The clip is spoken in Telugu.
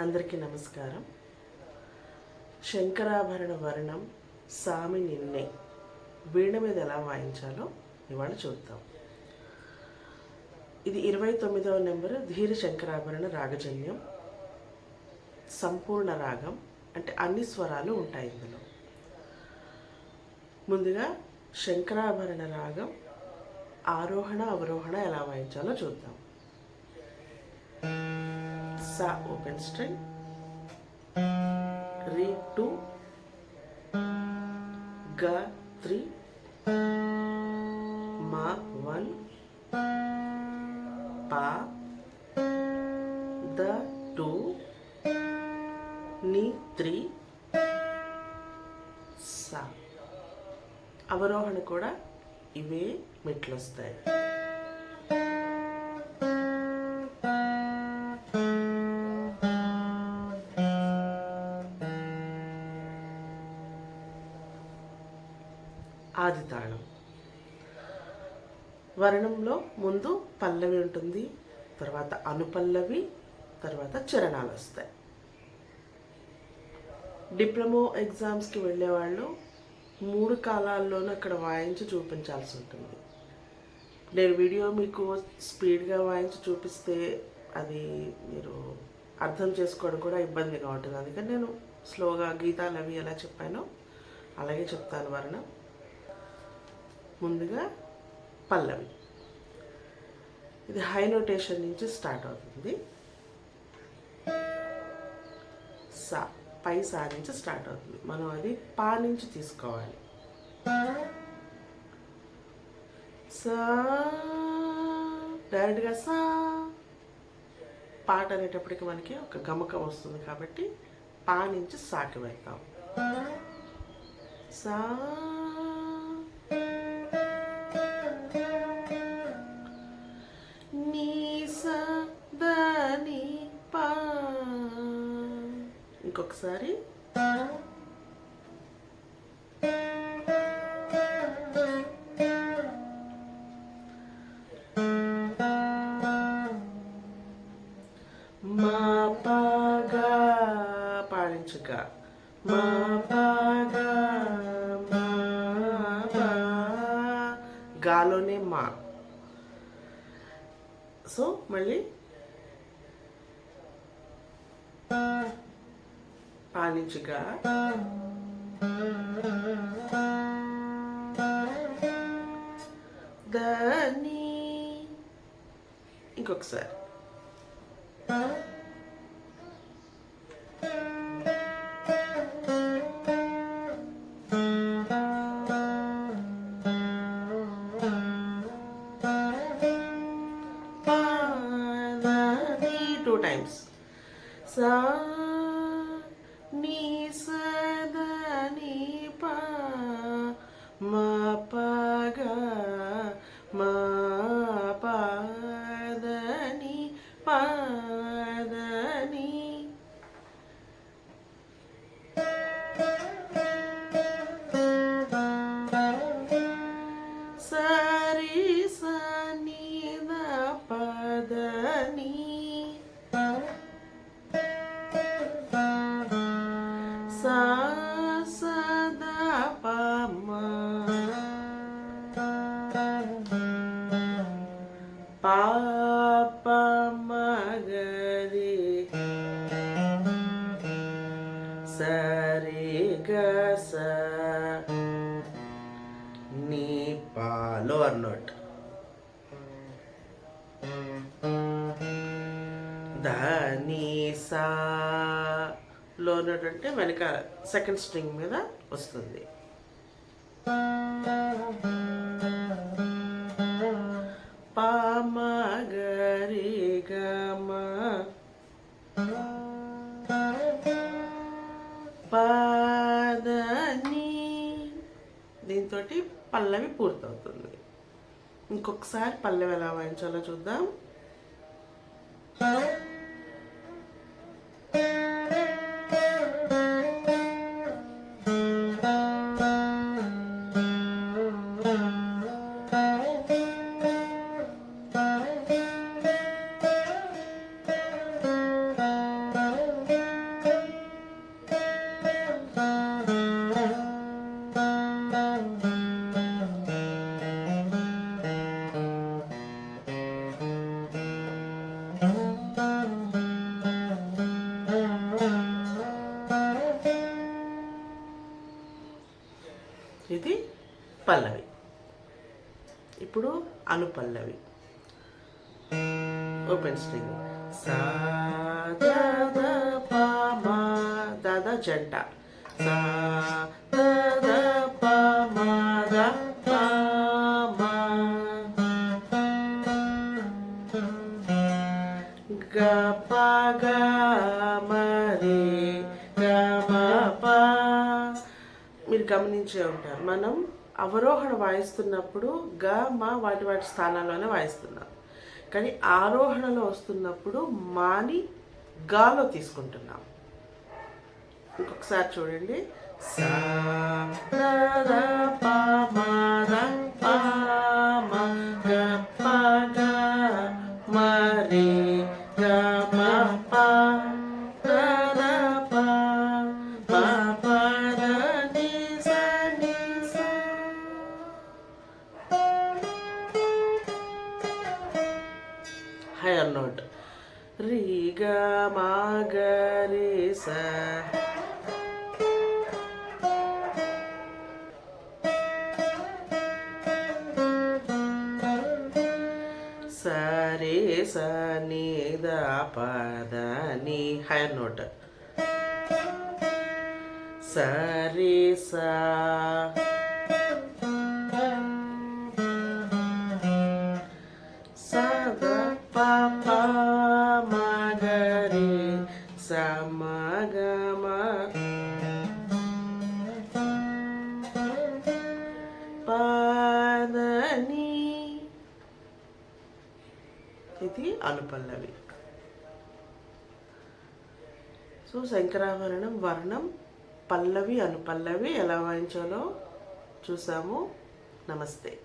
అందరికీ నమస్కారం. శంకరాభరణ వర్ణం సామి నిన్నే. వీణ మీద ఎలా వాయించాలో ఇవాళ చూద్దాం. ఇది ఇరవై తొమ్మిదవ నెంబరు ధీర శంకరాభరణ రాగజన్యం. సంపూర్ణ రాగం అంటే అన్ని స్వరాలు ఉంటాయి ఇందులో. ముందుగా శంకరాభరణ రాగం ఆరోహణ అవరోహణ ఎలా వాయించాలో చూద్దాం. సా ఓపెన్ స్ట్రింగ్ రీ టూ గ త్రీ మా వన్ పా ద టూ నీ త్రీ సా అవరోహణ కూడా ఇవే మెట్లు వస్తాయి. ఆది తాళం వర్ణంలో ముందు పల్లవి ఉంటుంది తర్వాత అనుపల్లవి తర్వాత చరణాలు వస్తాయి. డిప్లొమో ఎగ్జామ్స్కి వెళ్ళేవాళ్ళు మూడు కాలాల్లోనూ అక్కడ వాయించి చూపించాల్సి ఉంటుంది. నేను వీడియో మీకు స్పీడ్గా వాయించి చూపిస్తే అది మీరు అర్థం చేసుకోవడం కూడా ఇబ్బందిగా ఉంటుంది. అందుకని నేను స్లోగా గీతాలు అవి ఎలా చెప్పానో అలాగే చెప్తాను వర్ణం. ముందుగా పల్లవి. ఇది హై నోటేషన్ నుంచి స్టార్ట్ అవుతుంది. సా పై సా నుంచి స్టార్ట్ అవుతుంది. మనం అది పా నుంచి తీసుకోవాలి. సా డైరెక్ట్గా సా. పాట అనేటప్పటికి మనకి ఒక గమకం వస్తుంది కాబట్టి పా నుంచి సాకి వెళ్తాం. సా ఇంకొకసారి. మా పాగా పాడించగా మా పాగా మా గాలోనే మా. సో మళ్ళీ. పాలించగా దని ఇంకొకసారి. Two times. సా నీ సదని పా మా పగా మా పాదని పాదని సరి సని ద పదని పాపమగది సరి గస నీ పా లోవర్ నోట్ ధని సా లో నోట్ అంటే వెనక సెకండ్ స్ట్రింగ్ మీద వస్తుంది. పల్లవి పూర్తవుతుంది. ఇంకొకసారి పల్లవి ఎలా వాయించాలో చూద్దాం. ఇది పల్లవి. ఇప్పుడు అనుపల్లవి ఓపెన్ స్ట్రింగ్ సా పా మా దాదా జంట. సా దా పా పా మా. గ ప గ మరి గ గమనించే ఉంటారు. మనం అవరోహణ వాయిస్తున్నప్పుడు గ మా వాటి వాటి స్థానాల్లోనే వాయిస్తున్నాం. కానీ ఆరోహణలో వస్తున్నప్పుడు మాని గాలో తీసుకుంటున్నాం. ఇంకొకసారి చూడండి. సా ద గ రి గ మా గ రి స సరే స ని ద ప ద ని హైయర్ నోట్ సరే స స ద ప ప మ గ రి సమగమ. పాదని. ఇది అనుపల్లవి. సో శంకరాభరణం వర్ణం పల్లవి అనుపల్లవి ఎలా వాయించాలో చూసాము. నమస్తే.